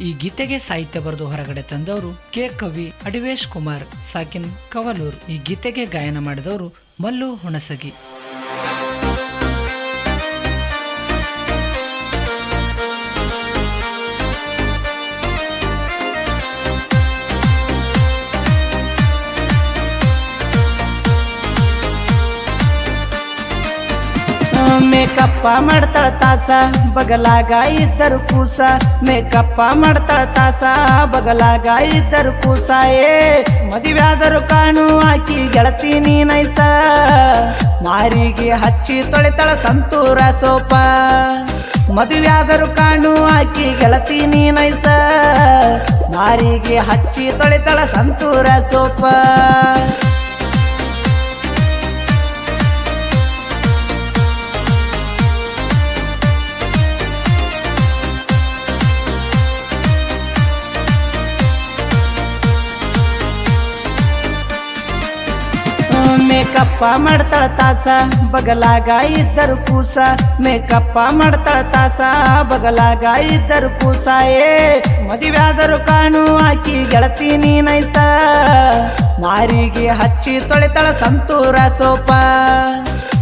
ಈ ಗೀತೆಗೆ ಸಾಹಿತ್ಯ ಬರೆದು ಹೊರಗಡೆ ತಂದವರು ಕೆ. ಕವಿ ಅಡಿವೇಶ್ ಕುಮಾರ್, ಸಾಕಿನ್ ಕವಲೂರ್. ಈ ಗೀತೆಗೆ ಗಾಯನ ಮಾಡಿದವರು ಮಲ್ಲು ಹುಣಸಗಿ. ಮೇಕಪ್ಪ ಮಾಡ್ತಾಳ ತಾಸ, ಬಗಲಾಗ ಇದ್ದರು ಕೂಸ. ಮೇಕಪ್ಪ ಮಾಡ್ತಾಳ ತಾಸ, ಬಗಲಾಗ ಇದ್ದರು ಕೂಸ. ಏ, ಮದುವ್ಯಾದರು ಕಾಣು, ಆಕಿ ಗೆಳತಿ ನೀನೈಸ ಮಾರಿಗೆ ಹಚ್ಚಿ ತೊಳಿತಾಳ ಸಂತೂರ ಸೋಪ. ಮದುವ್ಯಾದರು ಕಾಣು, ಆಕಿ ಗೆಳತಿ ನೀನೈಸ ಮಾರಿಗೆ ಹಚ್ಚಿ ತೊಳಿತಾಳ ಸಂತೂರ ಸೋಪ. ಮೇಕಪ್ಪ ಮಾಡ್ತಾಳ ತಾಸ, ಬಗಲಾಗ ಇದ್ದರು ಕೂಸ. ಮೇಕಪ್ಪ ಮಾಡ್ತಾಳ ತಾಸ, ಬಗಲಾಗ ಇದ್ದರು ಕೂಸ. ಏ, ಮದುವ್ಯಾದರು ಕಾಣು, ಆಕಿ ಗೆಳತಿ ನೀನೈಸ ಮಾರಿಗೆ ಹಚ್ಚಿ ತೊಳಿತಾಳ ಸಂತೂರ ಸೋಪ.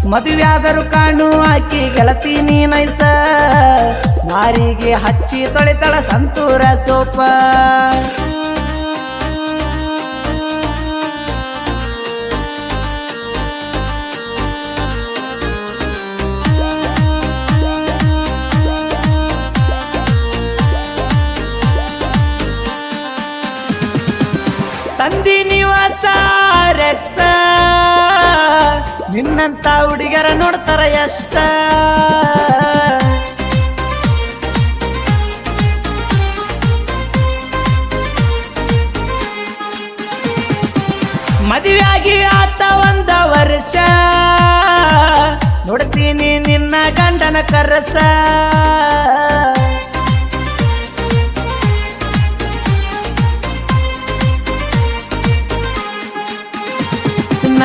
ಮದುವ್ಯಾದರು ಕಾಣು, ಆಕಿ ಗೆಳತಿ ನೀನೈಸ ಮಾರಿಗೆ ಹಚ್ಚಿ ತೊಳಿತಾಳ ಸಂತೂರ ಸೋಪ. ತಂದಿ ನಿವಾಸ, ರೆಕ್ಸ. ನಿನ್ನಂತ ಹುಡುಗರ ನೋಡ್ತಾರ ಎಷ್ಟ. ಮದುವೆಯಾಗಿ ಆತ ಒಂದ ವರ್ಷ. ನೋಡ್ತೀನಿ ನಿನ್ನ ಗಂಡನ ಕರಸ.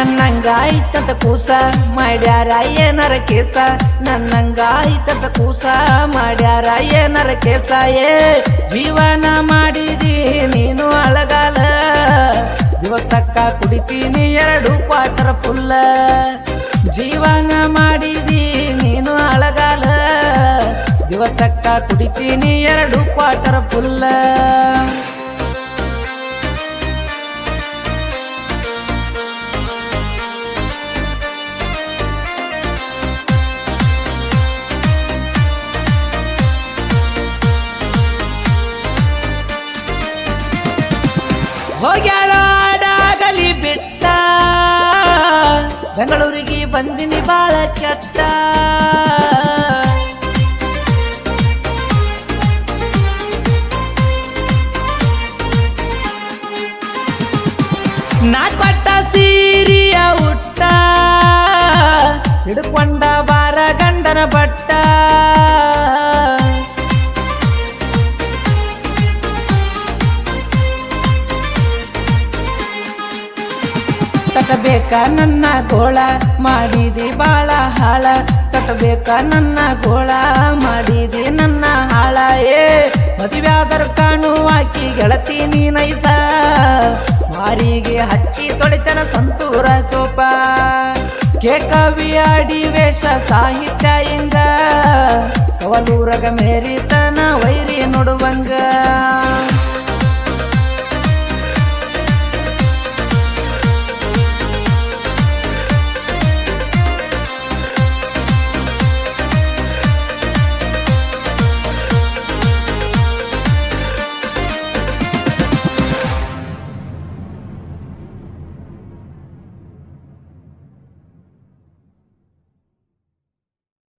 ನನ್ನಂಗಾಯ್ತದ ಕೂಸ ಮಾಡ್ಯಾರ ಏನರ ಕೇಸ. ನನ್ನಂಗಾಯ್ತದ ಕೂಸ ಮಾಡ್ಯಾರ ಏನರ ಕೇಸ. ಏ, ಜೀವನ ಮಾಡಿದಿ ನೀನು ಅಳಗಾಲ. ದಿವಸಕ್ಕ ಕುಡಿತೀನಿ ಎರಡು ಪಾತ್ರ ಫುಲ್ಲ ಜೀವನ ಮಾಡಿದಿ ನೀನು ಅಳಗಾಲ. ದಿವಸಕ್ಕ ಕುಡಿತೀನಿ ಎರಡು ಕ್ವಾಟರ್ ಫುಲ್ಲ ಹೋಗ್ಯಾಳ ಆಡಾಗಲಿ ಬಿಟ್ಟ. ಬೆಂಗಳೂರಿಗೆ ಬಂದಿನಿ ಬಾಳ ಕೆಟ್ಟ. ನಾ ಕೊಟ್ಟ ಸೀರಿಯ ಉಟ್ಟ, ಹಿಡ್ಕೊಂಡ ಬಾರ ಗಂಡನ ಬಟ್ಟ. ಕಟ್ಟಬೇಕ ನನ್ನ ಗೋಳ? ಮಾಡಿದಿ ಬಾಳ ಹಾಳ. ಕಟ್ಟಬೇಕ ನನ್ನ ಗೋಳ? ಮಾಡಿದಿ ನನ್ನ ಹಾಳ. ಏ, ಮದುವ್ಯಾದರು ಕಾಣು ಆಕಿ ಗೆಳತಿ ನೀನೈಸ. ಮಾರಿಗೆ ಹಚ್ಚಿ ತೊಳಿತನ ಸಂತೂರ ಸೋಪ. ಕೆ ಕವಿ ಅಡಿವೇಶ ಸಾಹಿತ್ಯ ಇಂದ. ಕವಲೂರಗ ಮೇರಿತನ ವೈರಿ ನೋಡುವಂಗ.